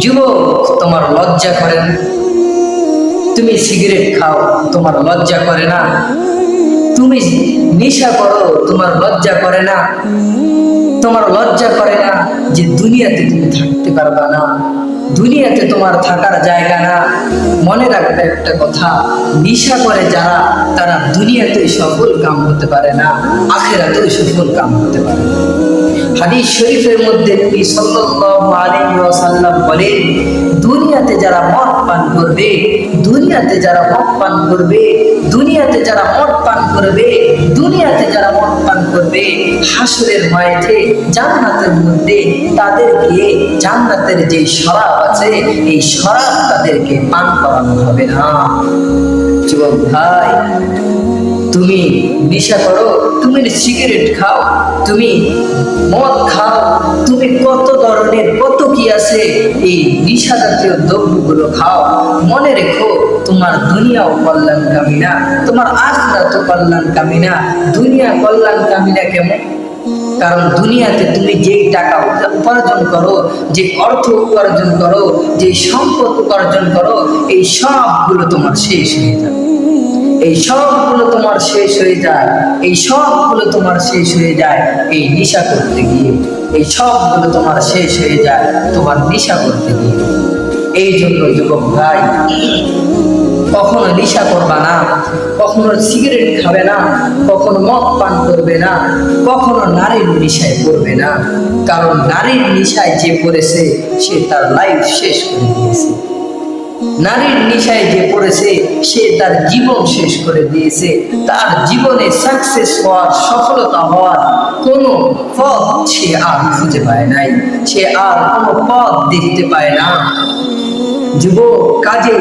যুবক, তোমার লজ্জা করে না। তুমি সিগারেট খাও, তোমার লজ্জা করে না। তুমি নেশা করো, তোমার লজ্জা করে না। তোমার লজ্জা করে না যে দুনিয়াতে তুমি থাকতে পারবা না। দুনিয়াতে তোমার থাকার জায়গা না। মনে রাখবে একটা কথা, নেশা করে যারা, তারা দুনিয়াতে সফল কাম হতে পারে না, আখেরাতেও সফল কাম হতে পারে হাদিস শরীফের মধ্যে নবী সাল্লাল্লাহু আলাইহি ওয়াসাল্লাম বলেন, দুনিয়াতে যারা মদ পান করবে, দুনিয়াতে যারা মদ পান করবে, দুনিয়াতে যারা মদ পান করবে, দুনিয়াতে হাসরের মাঠে জান্নাতের মধ্যে তাদেরকে জান্নাতের যে শরাব আছে, এই শরাব তাদেরকে পান করানো হবে না। যুবক ভাই, তুমি নেশা করো, তুমি সিগারেট খাও, তুমি মদ খাও, তুমি কত ধরনের কত কি আছে, এই নেশা জাতীয় দ্রব্যগুলো খাও, মনে রেখো তোমার দুনিয়াও কল্যাণকামী না তোমার আখরাতও কল্যাণ কামিনা দুনিয়া কল্যাণকামী না কেমন? কারণ দুনিয়াতে তুমি যেই টাকা উপার্জন করো, যে অর্থ উপার্জন করো, যে সম্পদ উপার্জন করো, এই সবগুলো তোমার শেষ হয়ে যাবে এই সবগুলো তোমার শেষ হয়ে যায়, এই সবগুলো তোমার শেষ হয়ে যায়, এই নেশা করতে গিয়ে। এই সবগুলো তোমার শেষ হয়ে যায়, তোমার নেশা করতে গিয়ে। এই জন্য যুবক ভাই কখনো নেশা করবা না, কখনো সিগারেট খাবে না, কখনো মদ পান করবে না, কখনো নারীর নেশায় পড়বে না। কারণ নারীর নেশায় যে পড়েছে, সে তার লাইফ শেষ করে দিয়েছে। নারীর নেশায় যে পড়েছে, সে তার জীবন শেষ করে দিয়েছে। তার জীবনে সাকসেস হওয়ার, সফলতা হওয়ার কোনো পথ সে আর খুঁজে পায় নাই। সে আর কোনো পথ দেখতে পায় না। যুবক কাজে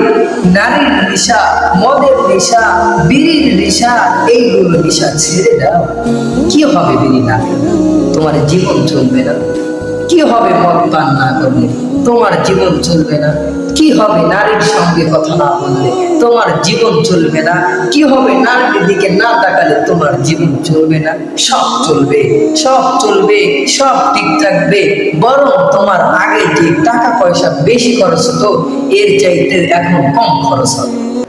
নারীর নেশা, মদের নেশা, বিড়ির নেশা এইগুলো নেশা ছেড়ে দাও। কি হবে বিড়ি না? তোমার জীবন চলবে না। কি হবে মদ পান না করলে? তোমার জীবন চলবে না। কি হবে নারীর সঙ্গে কথা না বললে? তোমার জীবন চলবে না। কি হবে নারীর দিকে না তাকালে তোমার জীবন চলবে না? সব চলবে সব চলবে, সব ঠিক থাকবে। বরং তোমার আগে যে টাকা পয়সা বেশি খরচ হতো, এর চাইতে এখন কম খরচ হবে।